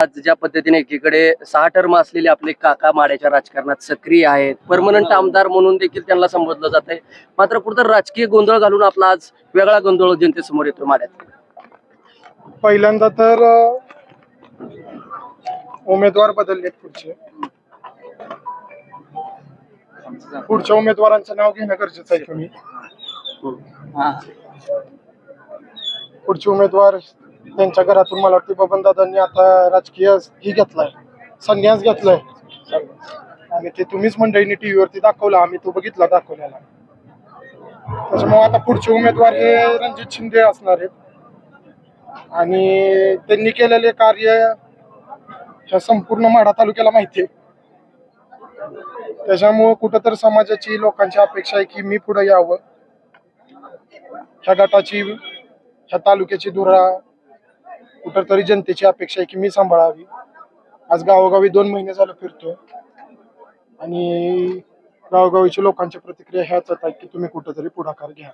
आज ज्या पद्धतीने एकीकडे सहा टर्म असलेले आपले काका माड्याच्या राजकारणात सक्रिय आहेत परमनंट आमदार म्हणून देखील त्यांना संबोधलं जात आहे मात्र कुठं राजकीय गोंधळ घालून आपला आज वेगळा गोंधळ जनतेसमोर येतो माड्यात. पहिल्यांदा तर उमेदवार बदललेत पुढचे. पुढच्या उमेदवारांचं नाव घेणं गरजेचं आहे तुम्ही. पुढचे उमेदवार त्यांच्या घरातून मला वाटते बबन दादांनी आता राजकीय ही घेतलाय संन्यास घेतलाय. आणि ते तुम्हीच मंडळीने टीव्हीवरती दाखवला आम्ही तो बघितला दाखवलेला. त्याच्यामुळे आता पुढचे उमेदवार हे रणजित शिंदे असणार आहेत. आणि त्यांनी केलेले कार्य ह्या संपूर्ण माढा तालुक्याला माहिती आहे. त्याच्यामुळं कुठंतर समाजाची लोकांची अपेक्षा आहे की मी पुढे यावं. ह्या गटाची ह्या तालुक्याची धुरा कुठंतरी जनतेची अपेक्षा आहे की मी सांभाळावी. आज गावोगावी दोन महिने झालं फिरतोय. आणि गावोगावीच्या लोकांच्या प्रतिक्रिया ह्याच आहेत की तुम्ही कुठंतरी पुढाकार घ्या.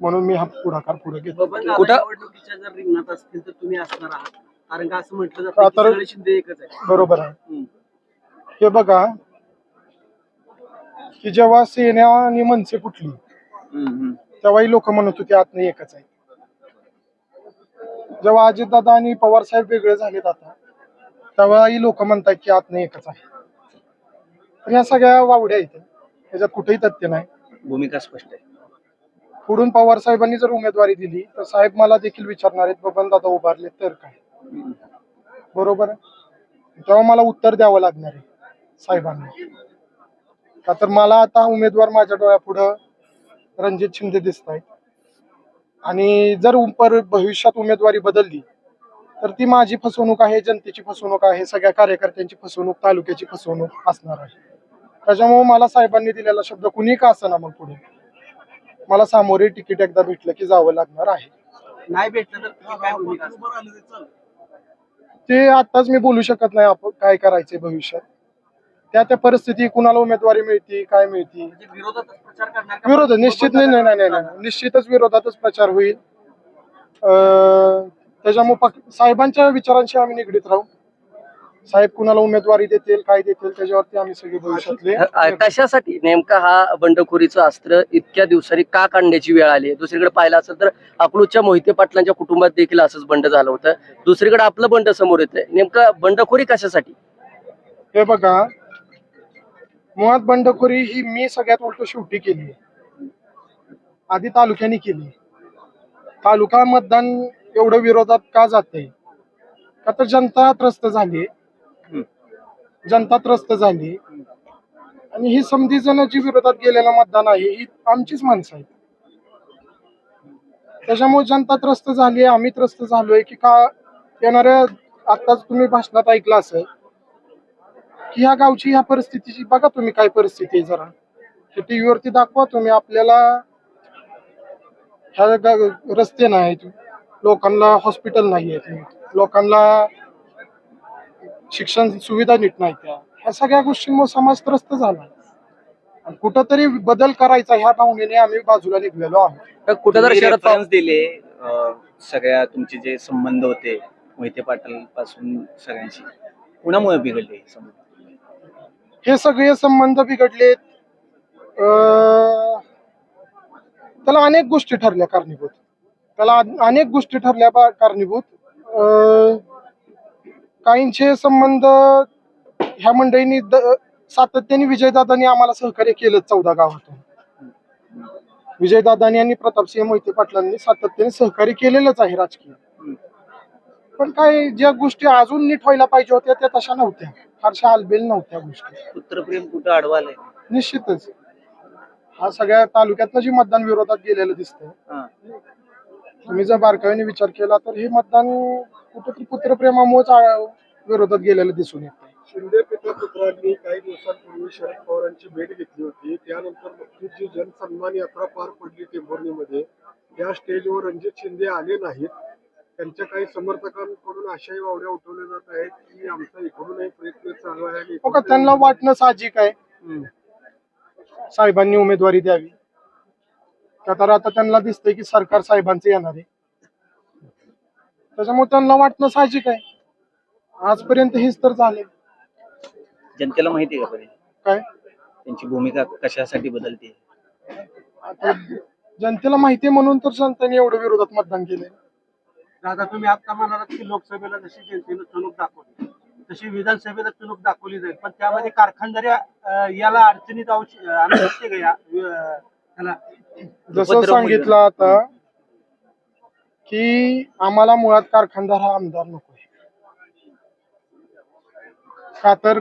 म्हणून मी हा पुढाकार पुढे घेतो. कुठं- निवडणुकीच्या जर रिंगणात असतील तर तुम्ही असणार आहात. कारण का असं म्हटलं जातं की तर- सगळे शिंदे एकच आहे बरोबर आहे. हम्म. हे बघा की जेव्हा सेना आणि मनसे फुटली तेव्हाही लोक म्हणत होते आतनं एकच आहे. जेव्हा अजितदादा आणि पवार साहेब वेगळे झालेत आता तेव्हाही लोक म्हणतात की आतनं एकच आहे. तर ह्या सगळ्या वावड्या आहेत. ह्याच्यात कुठेही तथ्य नाही. भूमिका स्पष्ट आहे. पुढून पवार साहेबांनी जर उमेदवारी दिली तर साहेब मला देखील विचारणार आहेत बबन दादा उभारले तर काय? बरोबर आहे? तेव्हा मला उत्तर द्यावं लागणार आहे साहेबांना. का तर मला आता उमेदवार माझ्या डोळ्यापुढं रणजित शिंदे दिसत आहेत आणि जर उपर भविष्यात उमेदवारी बदलली तर ती माझी फसवणूक आहे जनतेची फसवणूक आहे सगळ्या कार्यकर्त्यांची फसवणूक तालुक्याची फसवणूक असणार आहे. त्याच्यामुळे मला साहेबांनी दिलेला शब्द कुणी का असना मग पुढे? मला सामोरे तिकीट एकदा भेटलं की जावं लागणार आहे. नाही भेटलं तर? ते आताच मी बोलू शकत नाही आपण काय करायचंय भविष्यात. त्या त्या परिस्थिती कुणाला उमेदवारी मिळती काय मिळती? म्हणजे विरोधातच प्रचार करणार का? विरोध निश्चित नाही नाही नाही नाही नाही. निश्चितच विरोधातच प्रचार होईल. अं, त्याच्यामुळे पक- साहेबांच्या विचारांशी आम्ही निगडीत राहू. साहेब कुणाला उमेदवारी देतील काय देतील त्याच्यावरती आम्ही सगळे भविष्यातले अ, कशासाठी? नेमका हा बंडखोरीचं अस्त्र इतक्या दिवसांनी का काढण्याची वेळ आली दुसरीकडे पाहिलं असेल तर अकलूजच्या मोहिते पाटलांच्या कुटुंबात देखील असंच बंड झालं होतं. दुसरीकडे आपलं बंड समोर येतं नेमकं बंडखोरी कशासाठी? हे बघा मुळात बंडखोरी ही मी सगळ्यात उलट शेवटी केली. आधी तालुक्याने केली. तालुका मतदान एवढं विरोधात का जाते? का तर जनता त्रस्त झाली. जनता त्रस्त झाली. आणि ही समधी जण जी विरोधात गेलेलं मतदान आहे ही आमचीच माणसं आहेत. त्याच्यामुळे जनता त्रस्त झाली आम्ही त्रस्त झालोय की का येणाऱ्या आताच तुम्ही भाषणात ऐकलं असेल की ह्या गावची ह्या परिस्थितीची बघा तुम्ही काय परिस्थिती आहे जरा. हे टीव्ही वरती दाखवा तुम्ही आपल्याला ह्या गा- रस्ते नाहीत. लोकांना हॉस्पिटल नाही आहेत लोकांना शिक्षण सुविधा नीट नाही त्या. ह्या सगळ्या गोष्टींमुळे समाज त्रस्त झाला. आणि कुठंतरी बदल करायचा ह्या भावनेने आम्ही बाजूला निघलेलो आहोत. कुठं तुम्ही शरद पवार दिले अं, सगळ्या तुमचे जे संबंध होते मोहिते पाटील पासून सगळ्यांशी. कुणामुळे बिघडले हे संबंध? हे सगळे संबंध बिघडलेत. त्याला अनेक गोष्टी ठरल्या कारणीभूत. त्याला अनेक गोष्टी ठरल्या कारणीभूत. अं, काहींचे संबंध ह्या मंडळींनी सातत्याने विजयदादांनी आम्हाला सहकार्य केलं चौदा गावातून. विजयदादांनी आणि प्रतापसिंह मोहिते पाटलांनी सातत्याने सहकार्य केलेलंच आहे राजकीय. पण काय ज्या गोष्टी अजून नीट व्हायला पाहिजे होत्या त्या तशा नव्हत्या. फारशा हालबेल नव्हत्या गोष्टी. पुत्रप्रेम कुठं अडवालंय निश्चितच. हा सगळ्या तालुक्यातनं जे मतदान विरोधात गेलेलं दिसतंय. हा. तुम्ही जर बारकाईने विचार केला तर हे मतदान कुठेतरी पुत्रप्रेमामुळेच आ- विरोधात गेलेलं दिसून येत शिंदे पिता पुत्रांनी काही दिवसांपूर्वी शरद पवारांची भेट घेतली होती. त्यानंतर नुकतीच जी जनसन्मान यात्रा पार पडली टेंभुर्णीमध्ये. त्या स्टेजवर रणजित शिंदे आले नाहीत. त्यांच्या काही समर्थकांकडून अशाही वावड्या उठवल्या जात आहेत की आमचा इकडूनही प्रयत्न चालू आहे आणि हो का त्यांना वाटणं साहजिक आहे. साहेबांनी उमेदवारी द्यावी. का तर आता त्यांना दिसतंय की सरकार साहेबांचं येणार आहे. त्याच्यामुळे त्यांना वाटणं साहजिक आहे. आजपर्यंत हेच तर झाले जनतेला माहिती आहे का बरे काय? त्यांची भूमिका कशासाठी बदलते? आता जनतेला माहिती आहे म्हणून तर जनतेने एवढं विरोधात मतदान केलंय. दादा तुम्ही आता म्हणालात की लोकसभेला जशी जनतेनं चुणूक दाखवली तशी विधानसभेला चुणूक दाखवली जाईल. पण त्यामध्ये कारखानदाऱ्या अं, याला अडचणीत आणू आणू शकते का या अं, त्याला जसं सांगितलं आता की आम्हाला मुळात कारखानदार हा आमदार नकोय. का तर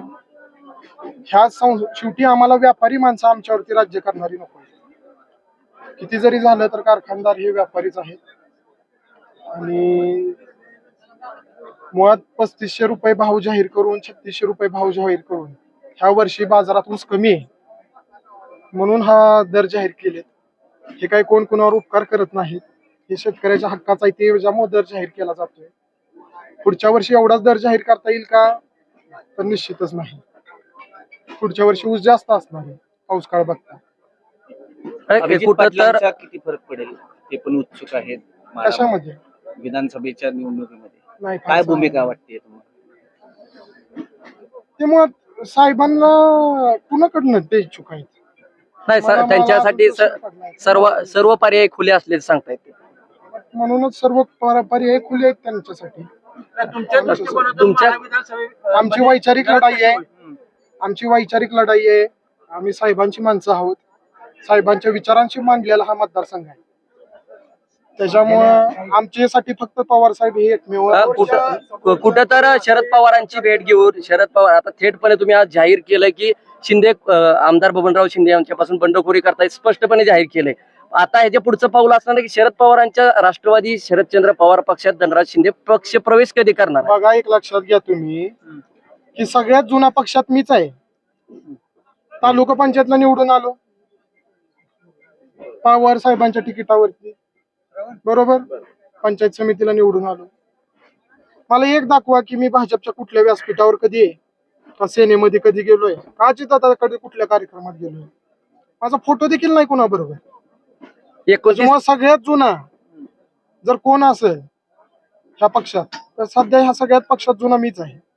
ह्या सं- शेवटी आम्हाला व्यापारी माणसं आमच्यावरती राज्य करणारी नकोय. किती जरी झालं तर कारखानदार हे व्यापारीच आहेत. आणि मुळात पस्तीसशे रुपये भाव जाहीर करून छत्तीसशे रुपये भाव जाहीर करून ह्या वर्षी बाजारात ऊस कमी आहे. म्हणून हा दर जाहीर केले हे काही कोण कोणावर उपकार करत नाहीत. हे शेतकऱ्याच्या हक्काचा ते ज्यामुळे दर जाहीर केला जातोय. पुढच्या वर्षी एवढाच दर जाहीर करता येईल का? तर निश्चितच नाही. पुढच्या वर्षी ऊस जास्त असणार आहे. पाऊस काळ बघता. अभिजित कुठं तर पाटलांचा किती फरक पडेल? ते पण उत्सुक आहेत. कशामध्ये? विधानसभेच्या निवडणुकीमध्ये? नाही काय. भूमिका वाटते तुम्हाला? ते साहेबांना कुणाकडनं ते इच्छुक आहेत? नाही सर मला- त्यांच्यासाठी अजून स- प्रश्न पडलाय. सर्व सर्व पर्याय खुले असलेले सांगतायत ते. म्हणूनच सर्व पर- पर्याय खुले आहेत त्यांच्यासाठी. तुमच्या दृष्टिकोनातून तुमच्या- माढा विधानसभे अं, आमची मध्ये वैचारिक लढाई आहे? आमची वैचारिक लढाई आहे. आम्ही साहेबांची माणसं आहोत. साहेबांच्या विचारांशी मांडलेला हा मतदारसंघ आहे. त्याच्यामुळं आमच्यासाठी फक्त पवार साहेब हे एकमेव अ, कुठं कुठं तर शरद पवारांची भेट घेऊन शरद पवार आता थेटपणे तुम्ही आज जाहीर केलं की शिंदे अ, आमदार बबनराव शिंदे यांच्यापासून बंडखोरी करतायत स्पष्टपणे जाहीर केलंय. आता ह्याच्या पुढचं पाऊल असणार आहे की शरद पवारांच्या राष्ट्रवादी शरदचंद्र पवार पक्षात धनराज शिंदे पक्ष प्रवेश कधी करणार आहे? बघा एक लक्षात घ्या तुम्ही की सगळ्यात जुना पक्षात मीच आहे. तालुका पंचायतला निवडून आलो. पवार साहेबांच्या तिकिटावरती. बरोबर? पंचायत समितीला निवडून आलो. मला एक दाखवा की मी भाजपच्या कुठल्या व्यासपीठावर कधी आहे? का सेनेमध्ये कधी गेलोय? का कधी कुठल्या कार्यक्रमात गेलोय? माझा फोटो देखील नाही कोणाबरोबर. एकोणतीस त्याच्यामुळे सगळ्यात जुना जर कोण असेल ह्या पक्षात तर सध्या ह्या सगळ्यात पक्षात जुना मीच आहे.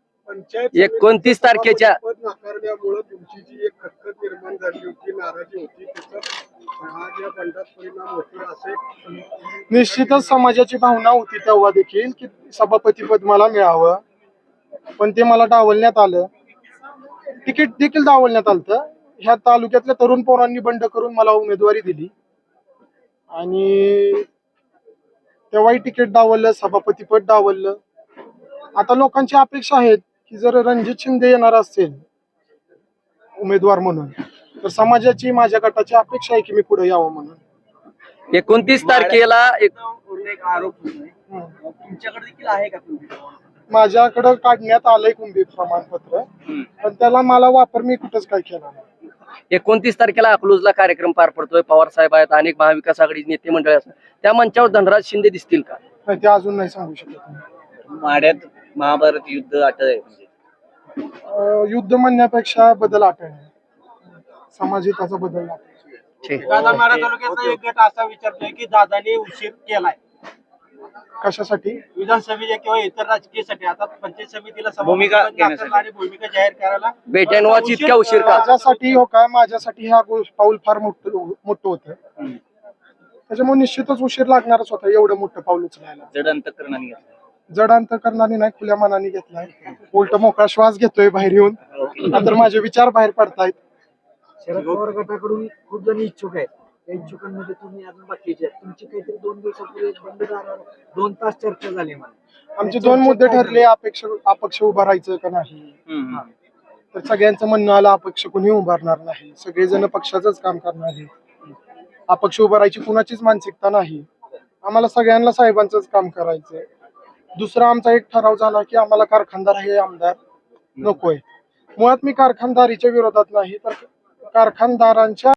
एकोणतीस तारखेच्या- पद नाकारल्यामुळं तुमची जी एक खतखत निर्माण झाली होती नाराजी होती त्याचा आज या बंडात परिणाम होतील असे निश्चितच समाजाची भावना होती तेव्हा देखील की सभापती पद मला मिळावं. पण ते मला डावलण्यात आलं. तिकीट देखील डावलण्यात आलं ह्या तालुक्यातल्या तरुण पोरांनी बंड करून मला उमेदवारी दिली. आणि तेव्हाही तिकीट डावललं सभापती पद डावललं. आता लोकांची अपेक्षा आहेत. की जर रणजित शिंदे येणार असेल उमेदवार म्हणून तर समाजाची माझ्या गटाची अपेक्षा आहे की मी पुढे यावं म्हणून. एकोणतीस तारखेला एक- वरून एक आरोप होतोय. हम्म. तुमच्याकडे देखील आहे का तुम्ही माझ्याकडं काढण्यात आलंय कुंभी प्रमाणपत्र पण त्याला मला वापर मी कुठंच काय केला नाही. एकोणतीस तारखेला अकलूजला कार्यक्रम पार पडतोय. पवार साहेब आहेत अनेक महाविकास आघाडी नेते मंडळी असतात. त्या मंचावर धनराज शिंदे दिसतील का? नाही ते अजून नाही सांगू शकत मी. माड्यात महाभारत युद्ध आठ युद्ध म्हणण्यापेक्षा बदल आठवणे. समाजहिताचा बदल. ठीक. दादा माडा तालुक्याचा एक गट असा विचारतोय की दादाने उशीर केलाय. कशासाठी? विधानसभेच्या किंवा इतर राजकीयसाठी. आता पंचायत समितीला भूमिका पद घेण्यासाठी. दाखल आणि भूमिका जाहीर करायला. इतक्या उशीर का? माझ्यासाठी हो का? माझ्यासाठी हा पाऊल फार मोठं मोठं होतं. त्याच्यामुळे निश्चितच उशीर लागणारच होता. एवढं मोठं पाऊल उचलायला. जड अंतकरणाने घेतलं. जड अंतकरणाने नाही खुल्या मनाने घेतलाय. उलट मोकळा श्वास घेतोय बाहेर येऊन. नंतर माझे विचार बाहेर पडतायत. शरद पवार गटाकडून खूप जण इच्छुक आहेत. त्या इच्छुकांमध्ये तुम्ही अजून बाकीचे आहेत. तुमची काहीतरी दोन दिवसापूर्वी एक दोन तास चर्चा झाली मला आमचे दोन मुद्दे ठरले अपेक्ष अपक्ष उभा राहायचं का नाही? तर सगळ्यांचं म्हणणं आलं अपक्ष कुणी उभारणार नाही? सगळेजण पक्षाचंच काम करणार आहे अपक्ष उभं राहायची कुणाचीच मानसिकता नाही. आम्हाला सगळ्यांना साहेबांचंच काम करायचंय. दुसरा आमचा एक ठराव झाला की आम्हाला कारखानदार हे आमदार नकोय. मुळात मी कारखानदारीच्या विरोधात नाही तर कारखानदारांच्या